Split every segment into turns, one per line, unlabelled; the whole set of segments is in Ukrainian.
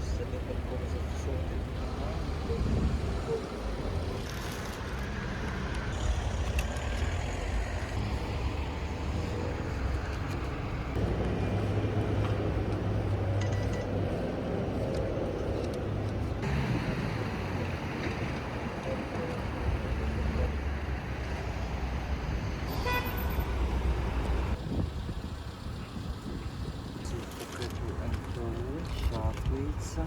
можеш собі парковку застосовувати. обкатується.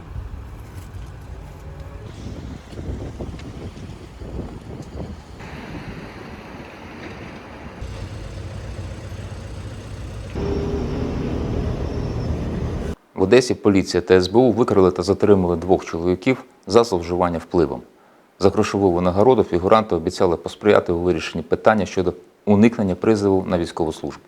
В Одесі поліція та СБУ викрили та затримали двох чоловіків за зловживання впливом. За грошову нагороду фігуранти обіцяли посприяти у вирішенні питання щодо уникнення призову на військову службу.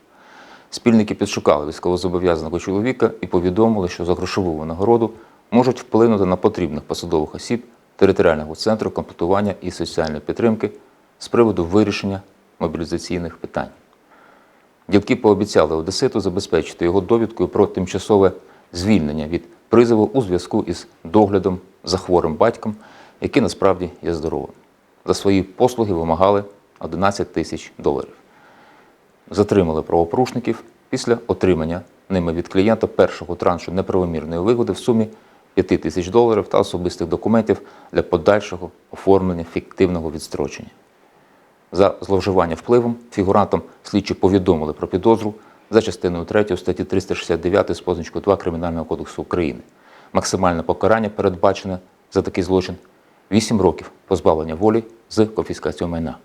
Спільники підшукали військовозобов'язаного чоловіка і повідомили, що за грошову винагороду можуть вплинути на потрібних посадових осіб територіального центру комплектування і соціальної підтримки з приводу вирішення мобілізаційних питань. Ділки пообіцяли Одеситу забезпечити його довідкою про тимчасове звільнення від призову у зв'язку із доглядом за хворим батьком, який насправді є здоровим. За свої послуги вимагали 11 тисяч доларів. Затримали правопорушників після отримання ними від клієнта першого траншу неправомірної вигоди в сумі 5 тисяч доларів та особистих документів для подальшого оформлення фіктивного відстрочення. За зловживання впливом фігурантам слідчі повідомили про підозру за частиною 3 статті 369 з позначкою 2 Кримінального кодексу України. Максимальне покарання передбачене за такий злочин 8 років позбавлення волі з конфіскацією майна.